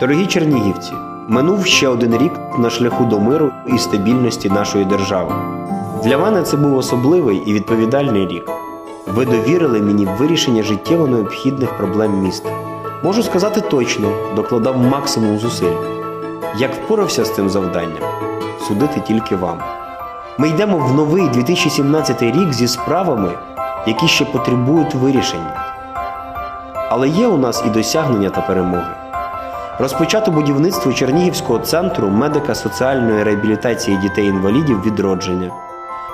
Дорогі чернігівці, минув ще один рік на шляху до миру і стабільності нашої держави. Для мене це був особливий і відповідальний рік. Ви довірили мені вирішення життєво необхідних проблем міста. Можу сказати точно, докладав максимум зусиль. Як впорався з цим завданням, судити тільки вам. Ми йдемо в новий 2017 рік зі справами, які ще потребують вирішення. Але є у нас і досягнення та перемоги. Розпочато будівництво Чернігівського центру медико-соціальної реабілітації дітей-інвалідів відродження.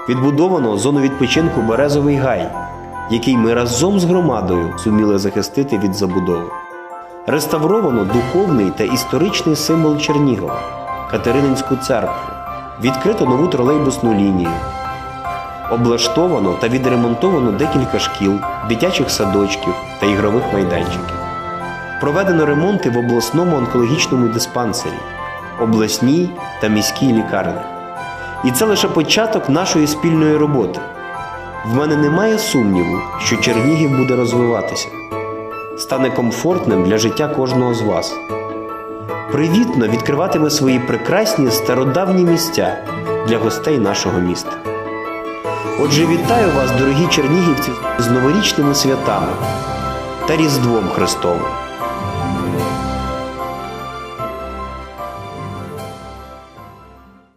Відбудовано зону відпочинку Березовий гай, який ми разом з громадою зуміли захистити від забудови. Реставровано духовний та історичний символ Чернігова Катерининську церкву. Відкрито нову тролейбусну лінію. Облаштовано та відремонтовано декілька шкіл, дитячих садочків та ігрових майданчиків. Проведено ремонти в обласному онкологічному диспансері, обласній та міській лікарні. І це лише початок нашої спільної роботи. В мене немає сумніву, що Чернігів буде розвиватися, стане комфортним для життя кожного з вас. Привітно відкриватиме свої прекрасні стародавні місця для гостей нашого міста. Отже, вітаю вас, дорогі чернігівці, з новорічними святами та Різдвом Христовим.